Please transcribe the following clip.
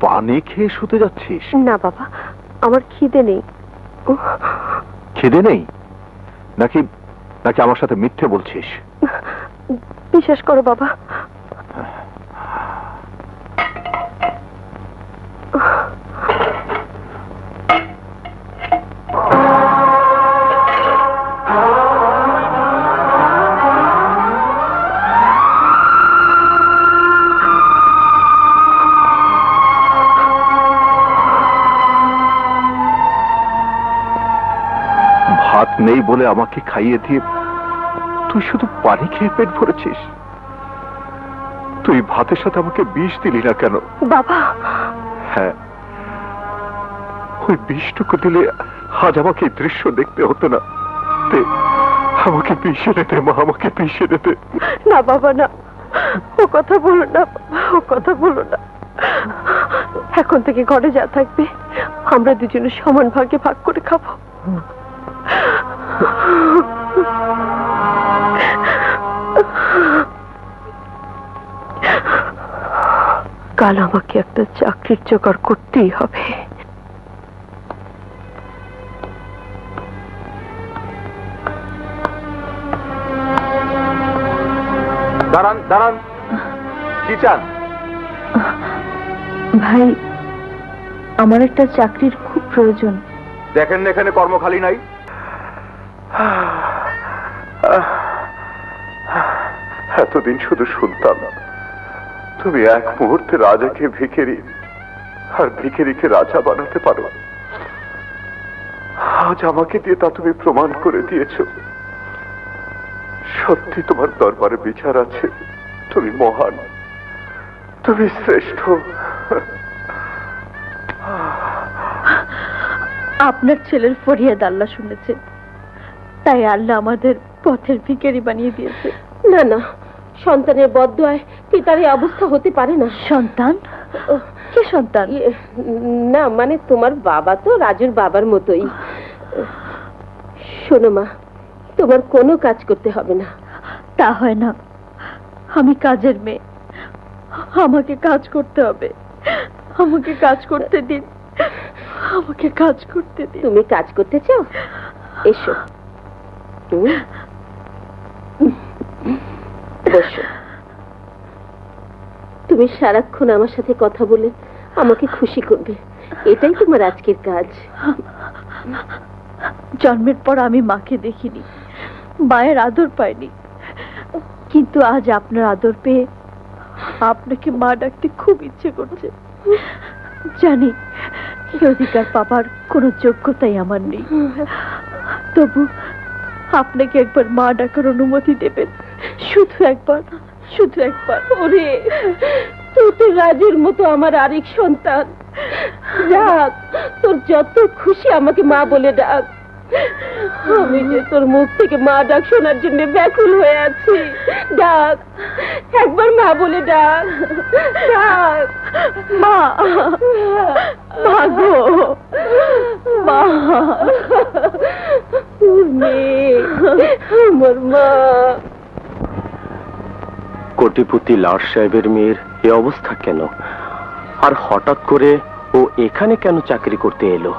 পানি খেয়ে শুতে যাচ্ছিস? না বাবা আমার খিদে নেই। খিদে নেই? নাকি নাকি আমার সাথে মিথ্যে বলছিস? বিশ্বাস করো বাবা নেই বলে আমাকে খাইয়ে দিয়ে তুই শুধু পানি খেয়ে পেট ভরেছিস? তুই ভাতের সাথে আমাকে বিষ দিলি না কেন? বাবা। হ্যাঁ। ওই বিষটুকু দিলে আজ আমাকে দৃশ্য দেখতে হতো না। আমাকে পিষে দে মা আমাকে পিষে দে না বাবা না। ও কথা বলো না ও কথা বলো না। এখন থেকে ঘরে যা থাকবে আমরা দুজনে সমান ভাগে ভাগ করে খাব। কাল আমাকে একটা চাকরির জোগাড় করতেই হবে। দাঁড়ান দাঁড়ান। কি চান? ভাই আমার একটা চাকরির খুব প্রয়োজন। দেখেন না এখানে কর্মখালি নাই? এতদিন শুধু শুনতাম তুমি এক মুহূর্তে রাজাকে ভিখেরি আর ভিখেরিকে রাজা বানাতে পারো। আজ আমাকে দিয়ে তা তুমি প্রমাণ করে দিয়েছ। সত্যি তোমার দরবারে বিচার আছে। তুমি মহান তুমি শ্রেষ্ঠ। আপনার ছেলের ফরিয়াদ আল্লাহ শুনেছে। তাই আল্লাহ আমাদের পথের ভিখারি বানিয়ে দিয়েছে। না না সন্তানের বদয়ায় পিতার এই অবস্থা হতে পারে না? সন্তান? কি সন্তান? ইয়ে, না মানে তোমার বাবা তো রাজুর বাবার মতোই। শোনো মা তোমার কোনো কাজ করতে হবে না। তা হয় না। আমি কাজের মেয়ে। আমাকে কাজ করতে হবে। আমাকে কাজ করতে দিন। আমাকে কাজ করতে দিন। তুমি কাজ করতে চাও? এসো। হুম? বসো। তুমি সারাক্ষণ আমার সাথে কথা বলে আমাকে খুশি করবে। এটাই তোমার আজকের কাজ। জন্মের পর আমি মাকে দেখিনি, মায়ের আদর পাইনি। কিন্তু আজ আপনার আদর পেয়ে আপনাকে মা ডাকতে খুব ইচ্ছে করছে। জানি অধিকার পাবার কোনো যোগ্যতাই আমার নেই। তবু আপনাকে একবার মা ডাকার অনুমতি দেবেন। শুধু একবার শুধু একবার, ওরে। তুই তো রাজুর মতো আমার আরেক সন্তান। ডাক তোর যত খুশি আমাকে মা বলে ডাক। আমি যে তোর মুখ থেকে মা ডাক শোনার জন্য ব্যাকুল হয়ে আছি। ডাক, একবার মা বলে ডাক। ডাক। মা মা গো। মা আমার মা। কোটিপতি লাট সাহেবের মেয়ের এ অবস্থা কেন? আর হঠাৎ করে ও এখানে কেন চাকরি করতে এলো?